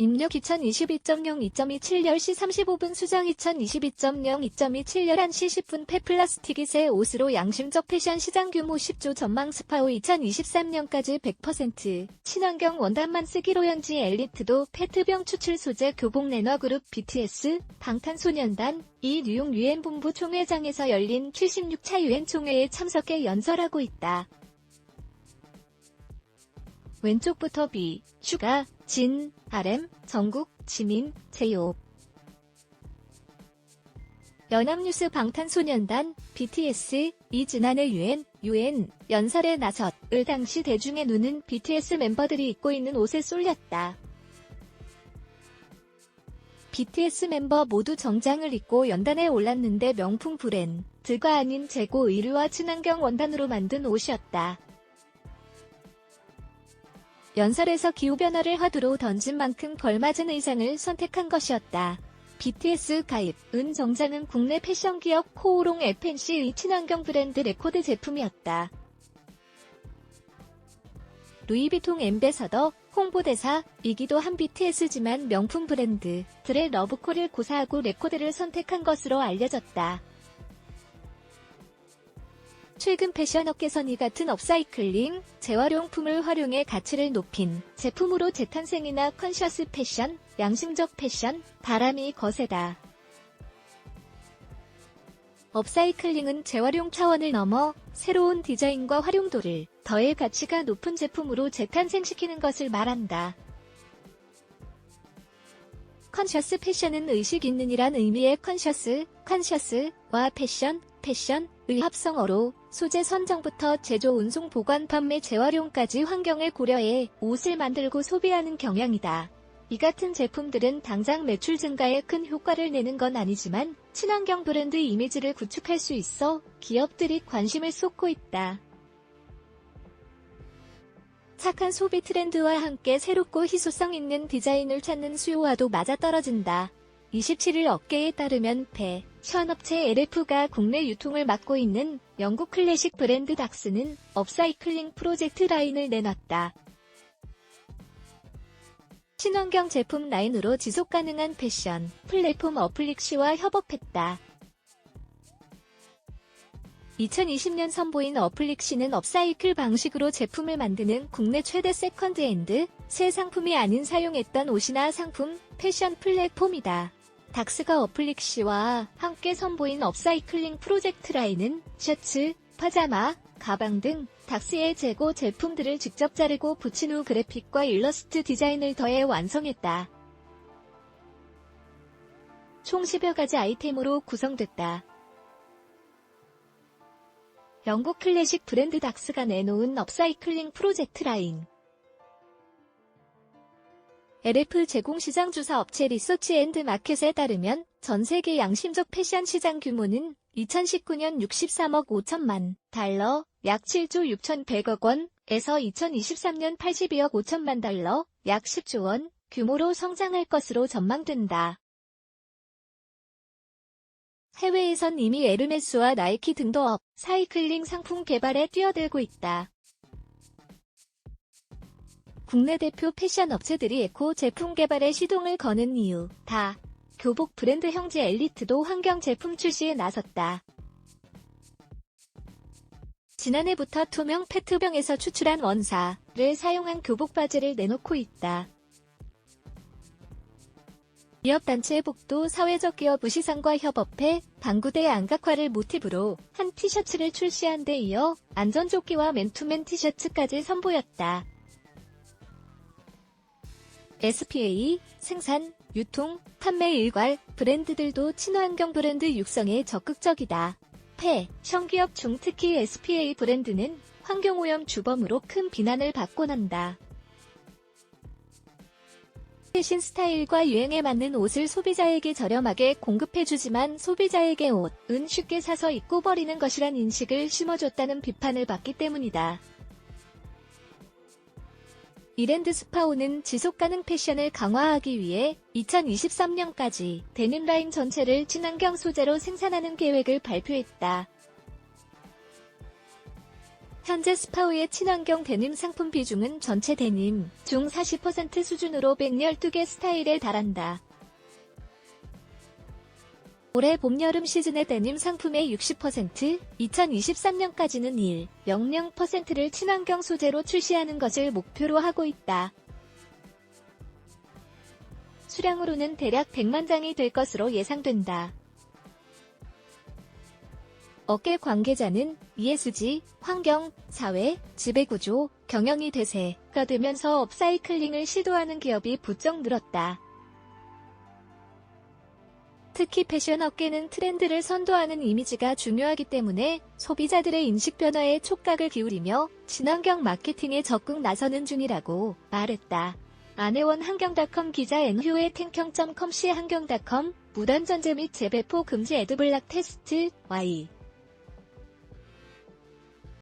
입력 2022.0 2.27 10시 35분 수정 2022.0 2.27 11시 10분 폐플라스틱이 새 옷으로 양심적 패션 시장 규모 10조 전망 스파오 2023년까지 100% 친환경 원단만 쓰기로 현지 엘리트도 페트병 추출 소재 교복 내너그룹 BTS 방탄소년단 이 뉴욕 유엔 본부 총회장에서 열린 76차 유엔 총회에 참석해 연설하고 있다. 왼쪽부터 B, 슈가, 진, RM, 정국, 지민, 제이홉. 연합뉴스 방탄소년단, BTS, 이 지난해 유엔, 유엔, 연설에 나섰, 을 당시 대중의 눈은 BTS 멤버들이 입고 있는 옷에 쏠렸다. BTS 멤버 모두 정장을 입고 연단에 올랐는데 명품 브랜드가 아닌 재고 의류와 친환경 원단으로 만든 옷이었다. 연설에서 기후변화를 화두로 던진 만큼 걸맞은 의상을 선택한 것이었다. BTS 가입, 은 정장은 국내 패션 기업 코오롱 FNC의 친환경 브랜드 레코드 제품이었다. 루이비통 엠베서더, 홍보대사이기도 한 BTS지만 명품 브랜드 들의 러브콜을 고사하고 레코드를 선택한 것으로 알려졌다. 최근 패션업계선 이 같은 업사이클링, 재활용품을 활용해 가치를 높인 제품으로 재탄생이나 컨셔스 패션, 양심적 패션, 바람이 거세다. 업사이클링은 재활용 차원을 넘어 새로운 디자인과 활용도를 더해 가치가 높은 제품으로 재탄생시키는 것을 말한다. 컨셔스 패션은 의식 있는 이란 의미의 컨셔스, 컨셔스와 패션, 패션 의 합성어로 소재 선정부터 제조, 운송, 보관, 판매, 재활용까지 환경을 고려해 옷을 만들고 소비하는 경향이다. 이 같은 제품들은 당장 매출 증가에 큰 효과를 내는 건 아니지만 친환경 브랜드 이미지를 구축할 수 있어 기업들이 관심을 쏟고 있다. 착한 소비 트렌드와 함께 새롭고 희소성 있는 디자인을 찾는 수요와도 맞아떨어진다. 27일 업계에 따르면 패 션 업체 LF가 국내 유통을 맡고 있는 영국 클래식 브랜드 닥스는 업사이클링 프로젝트 라인을 내놨다. 친환경 제품 라인으로 지속 가능한 패션 플랫폼 어플릭시와 협업했다. 2020년 선보인 어플릭시는 업사이클 방식으로 제품을 만드는 국내 최대 세컨드핸드 새 상품이 아닌 사용했던 옷이나 상품, 패션 플랫폼이다. 닥스가 어플릭시와 함께 선보인 업사이클링 프로젝트 라인은 셔츠, 파자마, 가방 등 닥스의 재고 제품들을 직접 자르고 붙인 후 그래픽과 일러스트 디자인을 더해 완성했다. 총 10여 가지 아이템으로 구성됐다. 영국 클래식 브랜드 닥스가 내놓은 업사이클링 프로젝트 라인. LF 제공 시장 조사 업체 리서치 앤드 마켓에 따르면 전 세계 양심적 패션 시장 규모는 2019년 63억 5천만 달러, 약 7조 6,100억 원에서 2023년 82억 5천만 달러, 약 10조 원 규모로 성장할 것으로 전망된다. 해외에선 이미 에르메스와 나이키 등도 업, 사이클링 상품 개발에 뛰어들고 있다. 국내 대표 패션 업체들이 에코 제품 개발에 시동을 거는 이유, 다. 교복 브랜드 형제 엘리트도 환경 제품 출시에 나섰다. 지난해부터 투명 페트병에서 추출한 원사를 사용한 교복 바지를 내놓고 있다. 기업단체 복도 사회적 기업 의시상과 협업해 방구대 안각화를 모티브로 한 티셔츠를 출시한 데 이어 안전조끼와 맨투맨 티셔츠까지 선보였다. SPA, 생산, 유통, 판매 일괄 브랜드들도 친환경 브랜드 육성에 적극적이다. 패션 기업 중 특히 SPA 브랜드는 환경오염 주범으로 큰 비난을 받곤 한다. 최신 스타일과 유행에 맞는 옷을 소비자에게 저렴하게 공급해주지만 소비자에게 옷은 쉽게 사서 입고 버리는 것이란 인식을 심어줬다는 비판을 받기 때문이다. 이랜드 스파오는 지속가능 패션을 강화하기 위해 2023년까지 데님 라인 전체를 친환경 소재로 생산하는 계획을 발표했다. 현재 스파오의 친환경 데님 상품 비중은 전체 데님 중 40% 수준으로 112개 스타일에 달한다. 올해 봄, 여름 시즌의 데님 상품의 60%, 2023년까지는 1, 00%를 친환경 소재로 출시하는 것을 목표로 하고 있다. 수량으로는 대략 100만 장이 될 것으로 예상된다. 업계 관계자는 이해수지, 환경, 사회, 지배구조, 경영이 대세가 되면서 업사이클링을 시도하는 기업이 부쩍 늘었다. 특히 패션 업계는 트렌드를 선도하는 이미지가 중요하기 때문에 소비자들의 인식 변화에 촉각을 기울이며 친환경 마케팅에 적극 나서는 중이라고 말했다. 안혜원 한경닷컴 기자 엔휴의 탱평.com 시 한경닷컴 무단전제 및 재배포 금지 에드블락 테스트 Y